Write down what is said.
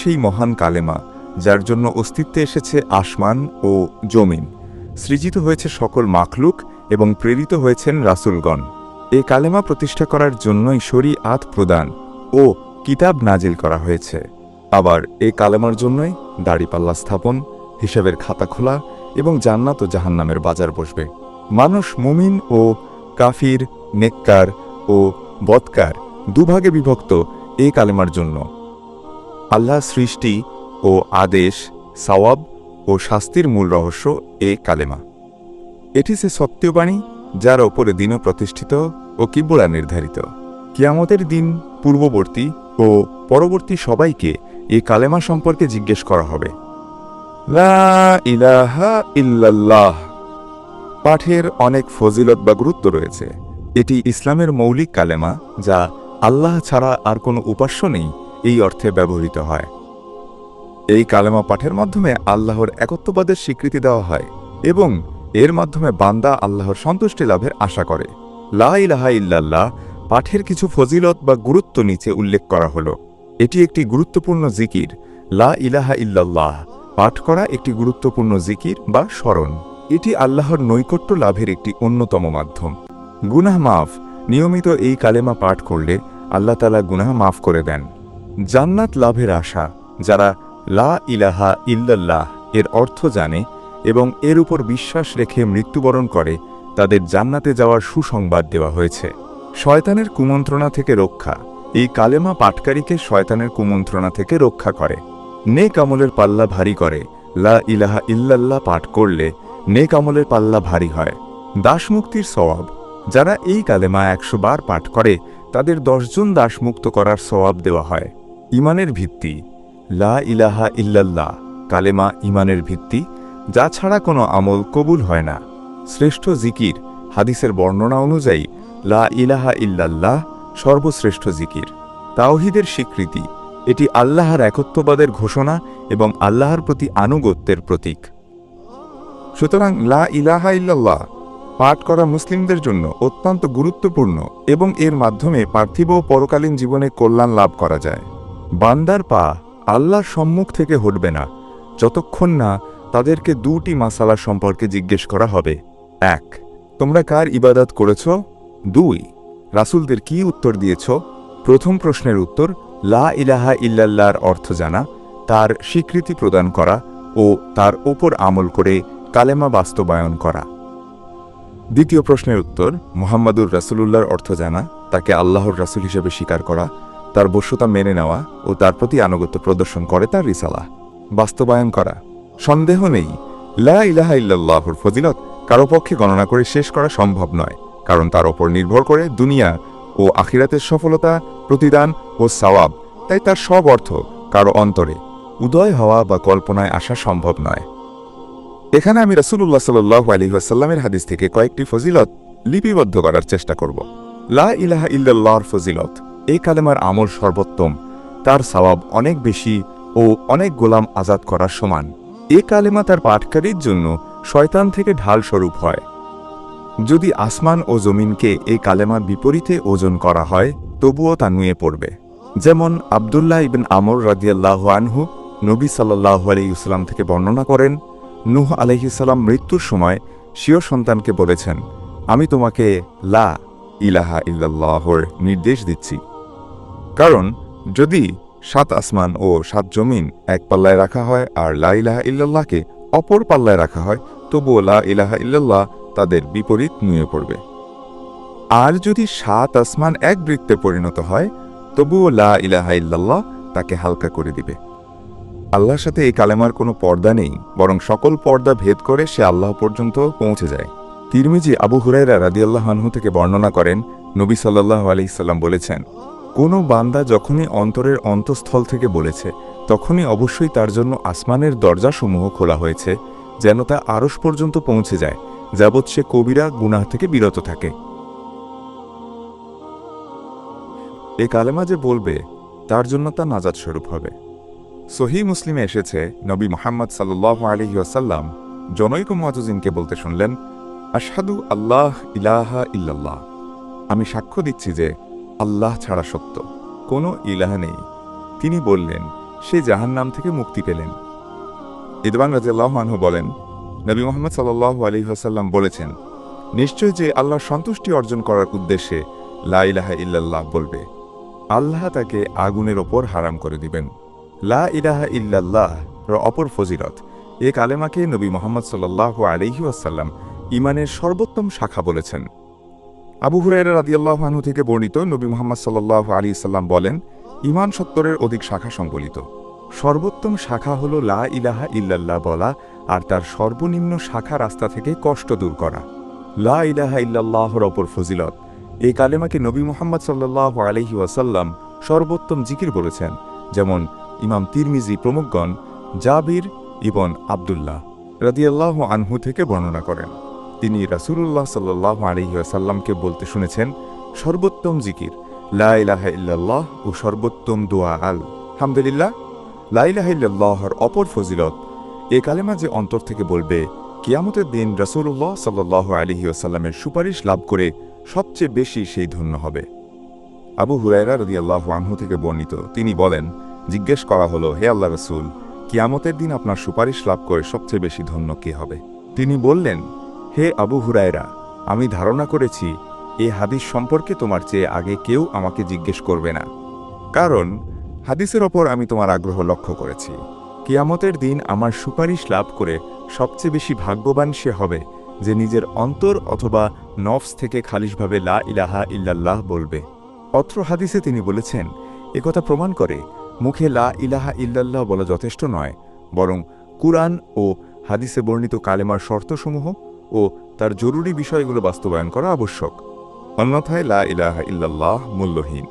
সেই মহান কালেমা, যার জন্য অস্তিত্বে এসেছে আসমান ও জমিন। সৃজিত হয়েছে সকল মাখলুক এবং প্রেরিত হয়েছেন রাসুলগণ। এ কালেমা প্রতিষ্ঠা করার জন্যই শরী আত প্রদান ও কিতাব নাজিল করা হয়েছে। আবার এ কালেমার জন্যই দাড়িপাল্লা স্থাপন, হিসাবের খাতা খোলা এবং জান্নাত ও জাহান্নামের বাজার বসবে। মানুষ মুমিন ও কাফির, নেককার ও বৎকার দুভাগে বিভক্ত এ কালেমার জন্য। আল্লাহ সৃষ্টি ও আদেশ, সওয়াব ও শাস্তির মূল রহস্য এ কালেমা। এটি সে সত্যবাণী যার ওপরে দিন প্রতিষ্ঠিত ও কিব্বলা নির্ধারিত। কিয়ামতের দিন পূর্ববর্তী ও পরবর্তী সবাইকে এ কালেমা সম্পর্কে জিজ্ঞেস করা হবে। ইলাহা ইল্লাল্লাহ। পাঠের অনেক ফজিলত বা গুরুত্ব রয়েছে। এটি ইসলামের মৌলিক কালেমা যা আল্লাহ ছাড়া আর কোনো উপাস্য নেই। এই অর্থে ব্যবহৃত হয়। এই কালেমা পাঠের মাধ্যমে আল্লাহর একত্ববাদের স্বীকৃতি দেওয়া হয় এবং এর মাধ্যমে বান্দা আল্লাহর সন্তুষ্টি লাভের আশা করে। লা ইলাহা ইল্লাল্লাহ পাঠের কিছু ফজিলত বা গুরুত্ব নিচে উল্লেখ করা হলো। এটি একটি গুরুত্বপূর্ণ জিকির। লা ইলাহা ইল্লাল্লাহ পাঠ করা একটি গুরুত্বপূর্ণ জিকির বা স্মরণ। এটি আল্লাহর নৈকট্য লাভের একটি অন্যতম মাধ্যম। গুনাহ মাফ। নিয়মিত এই কালেমা পাঠ করলে আল্লাহ তালা গুনাহ মাফ করে দেন। জান্নাত লাভের আশা, যারা লা ইলাহা ইল্লাল্লাহ এর অর্থ জানে এবং এর উপর বিশ্বাস রেখে মৃত্যুবরণ করে, তাদের জান্নাতে যাওয়ার সুসংবাদ দেওয়া হয়েছে। শয়তানের কুমন্ত্রণা থেকে রক্ষা। এই কালেমা পাটকারীকে শয়তানের কুমন্ত্রণা থেকে রক্ষা করে। নেক আমলের পাল্লা ভারী করে। লা ইলাহা ইল্লাল্লাহ পাঠ করলে নেক আমলের পাল্লা ভারী হয়। দাসমুক্তির সওয়াব। যারা এই কালেমা একশো বার পাঠ করে, তাদের দশজন দাসমুক্ত করার সওয়াব দেওয়া হয়। ইমানের ভিত্তি। লা ইলাহা ইল্লাল্লাহ, কালেমা ইমানের ভিত্তি, যা ছাড়া কোনো আমল কবুল হয় না। শ্রেষ্ঠ জিকির, হাদিসের বর্ণনা অনুযায়ী, লা ইলাহা ইল্লাল্লাহ সর্বশ্রেষ্ঠ জিকির। তাওহিদের স্বীকৃতি, এটি আল্লাহর একত্ববাদের ঘোষণা এবং আল্লাহর প্রতি আনুগত্যের প্রতীক। সুতরাং লা ইলাহা ইল্লাল্লাহ পাঠ করা মুসলিমদের জন্য অত্যন্ত গুরুত্বপূর্ণ এবং এর মাধ্যমে পার্থিব ও পরকালীন জীবনে কল্যাণ লাভ করা যায়। বান্দার পা আল্লাহর সম্মুখ থেকে হটবে না, যতক্ষণ না তাদেরকে দুটি মাসালা সম্পর্কে জিজ্ঞেস করা হবে। এক, তোমরা কার ইবাদত করেছ? দুই, রাসুলদের কি উত্তর দিয়েছ? প্রথম প্রশ্নের উত্তর, লা ইলাহা ইল্লাল্লাহর অর্থ জানা, তার স্বীকৃতি প্রদান করা ও তার ওপর আমল করে কালেমা বাস্তবায়ন করা। দ্বিতীয় প্রশ্নের উত্তর, মোহাম্মদুর রাসুলুল্লাহর অর্থ জানা, তাকে আল্লাহর রাসুল হিসেবে স্বীকার করা। তার বস্যতা মেনে নেওয়া ও তার প্রতি আনুগত্য প্রদর্শন করে তার রিসালা বাস্তবায়ন করা। সন্দেহ নেই। লা ইলাহা ইল্লাল্লাহর ফজিলত কারও পক্ষে গণনা করে শেষ করা সম্ভব নয়, কারণ তার ওপর নির্ভর করে দুনিয়া ও আখিরাতের সফলতা, প্রতিদান ও সওয়াব। তাই তার সব অর্থ কারও অন্তরে উদয় হওয়া বা কল্পনায় আসা সম্ভব নয়। এখানে আমি আলী আসাল্লামের হাদিস থেকে কয়েকটি ফজিলত লিপিবদ্ধ করার চেষ্টা করব। লা ইলাহা ইল্লাল্লাহর ফজিলত এই কালেমার আমল সর্বোত্তম। তার সওয়াব অনেক বেশি ও অনেক গোলাম আজাদ করার সমান। এ কালেমা তার পাঠকারীর জন্য শয়তান থেকে ঢাল স্বরূপ হয়। যদি আসমান ও জমিনকে এ কালেমার বিপরীতে ওজন করা হয়, তবুও তা নুয়ে পড়বে। যেমন আবদুল্লাহ ইবিন আমর রাদিয়াল্লাহ আনহু নবী সাল্লাহ আলাইসাল্লাম থেকে বর্ণনা করেন, নুহ আলহিসাল্লাম মৃত্যুর সময় স্বীয় সন্তানকে বলেছেন, আমি তোমাকে লা ইলাহা ইল্লাল্লাহর নির্দেশ দিচ্ছি। কারণ যদি সাত আসমান ও সাত জমিন এক পাল্লায় রাখা হয় আর লা ইলাহা ইল্লাল্লাহকে অপর পাল্লায় রাখা হয়, তবুও লা ইলাহা ইল্লাল্লাহ তাদের বিপরীত নুয়ে পড়বে। আর যদি সাত আসমান এক বৃত্তে পরিণত হয়, তবুও লা ইলাহা ইল্লাল্লাহ তাকে হালকা করে দিবে। আল্লাহর সাথে এই কালেমার কোনো পর্দা নেই, বরং সকল পর্দা ভেদ করে সে আল্লাহ পর্যন্ত পৌঁছে যায়। তিরমিজি আবু হুরাইরা রাদিয়াল্লাহ আনহু থেকে বর্ণনা করেন, নবী সাল্লাহ আলাইসাল্লাম বলেছেন কোনো বান্দা যখনই অন্তরের অন্তঃস্থল থেকে বলেছে, তখনই অবশ্যই তার জন্য আসমানের দরজাসমূহ খোলা হয়েছে, যেন তা আরস পর্যন্ত পৌঁছে যায়, যাবৎ সে কবিরা গুনাহ থেকে বিরত থাকে। এ কালেমা যে বলবে, তার জন্য তা নাজাদ স্বরূপ হবে। সহি মুসলিমে এসেছে নবী মোহাম্মদ সাল্লাহ আলহি আসাল্লাম জনৈক মজুজিনকে বলতে শুনলেন, আশহাদু আল্লাহ ইলাহা ইল্লাল্লাহ। আমি সাক্ষ্য দিচ্ছি যে আল্লাহ ছাড়া সত্য। কোনো ইলাহ নেই। তিনি বললেন, সে জাহান নাম থেকে মুক্তি পেলেন। ইদবান রাজিয়াল্লাহানহু বলেন, নবী মোহাম্মদ সাল্লাল্লাহু আলাইহি ওয়াসাল্লাম বলেছেন, নিশ্চয় যে আল্লাহর সন্তুষ্টি অর্জন করার উদ্দেশ্যে লা ইলাহা ইল্লাল্লাহ বলবে। আল্লাহ তাকে আগুনের ওপর হারাম করে দিবেন। লা ইলাহা ইল্লাল্লাহ র অপর ফজিলত। এ কালেমাকে নবী মোহাম্মদ সাল্লাল্লাহু আলাইহি ওয়াসাল্লাম ইমানের সর্বোত্তম শাখা বলেছেন। আবু হুরায়রা রাদিয়াল্লাহু আনহু থেকে বর্ণিত নবী মোহাম্মদ সাল্লাল্লাহু আলাইহি সাল্লাম বলেন, ইমান সত্তরের অধিক শাখা সংবলিত সর্বোত্তম শাখা হল লা ইলাহা ইল্লাল্লাহ বলা আর তার সর্বনিম্ন শাখা রাস্তা থেকে কষ্ট দূর করা। লা ইলাহা ইল্লাল্লাহর অপর ফজিলত। এই কালেমাকে নবী মোহাম্মদ সাল্লাল্লাহু আলাইহি ওয়াসাল্লাম সর্বোত্তম জিকির বলেছেন, যেমন ইমাম তিরমিজি প্রমুখগণ, জাবির ইবন আবদুল্লাহ রাদিয়াল্লাহু আনহু থেকে বর্ণনা করেন। তিনি রাসূলুল্লাহ সাল্লাল্লাহু আলাইহি ওয়াসাল্লামকে বলতে শুনেছেন, সর্বোত্তম জিকির, লা ইলাহা ইল্লাল্লাহ ও সর্বোত্তম দোয়া আল। হামদুলিল্লাহ, লা ইলাহা অপর ফজিলত, এ কালেমা যে অন্তর থেকে বলবে, কিয়ামতের দিন রাসূলুল্লাহ সাল্লাল্লাহু আলাইহি ওয়াসাল্লামের সুপারিশ লাভ করে সবচেয়ে বেশি সেই ধন্য হবে। আবু হুরায়রা রাদিয়াল্লাহু আনহু থেকে বর্ণিত, তিনি বলেন, জিজ্ঞেস করা হলো, হে আল্লাহ রসুল, কিয়ামতের দিন আপনার সুপারিশ লাভ করে সবচেয়ে বেশি ধন্য কে হবে? তিনি বললেন হে আবু হুরায়রা, আমি ধারণা করেছি, এ হাদিস সম্পর্কে তোমার চেয়ে আগে কেউ আমাকে জিজ্ঞেস করবে না। কারণ, হাদিসের ওপর আমি তোমার আগ্রহ লক্ষ্য করেছি। কিয়ামতের দিন আমার সুপারিশ লাভ করে সবচেয়ে বেশি ভাগ্যবান সে হবে, যে নিজের অন্তর অথবা নফস থেকে খালিশভাবে লা ইলাহা ইল্লাল্লাহ বলবে। অত্র হাদিসে তিনি বলেছেন একথা প্রমাণ করে, মুখে লা ইলাহা ইল্লাল্লাহ বলা যথেষ্ট নয়, বরং কুরআন ও হাদিসে বর্ণিত কালেমার শর্তসমূহ ও তার জরুরি বিষয়গুলো বাস্তবায়ন করা আবশ্যক। অন্যথায় লা ইলাহা ইল্লাল্লাহ মূল্যহীন।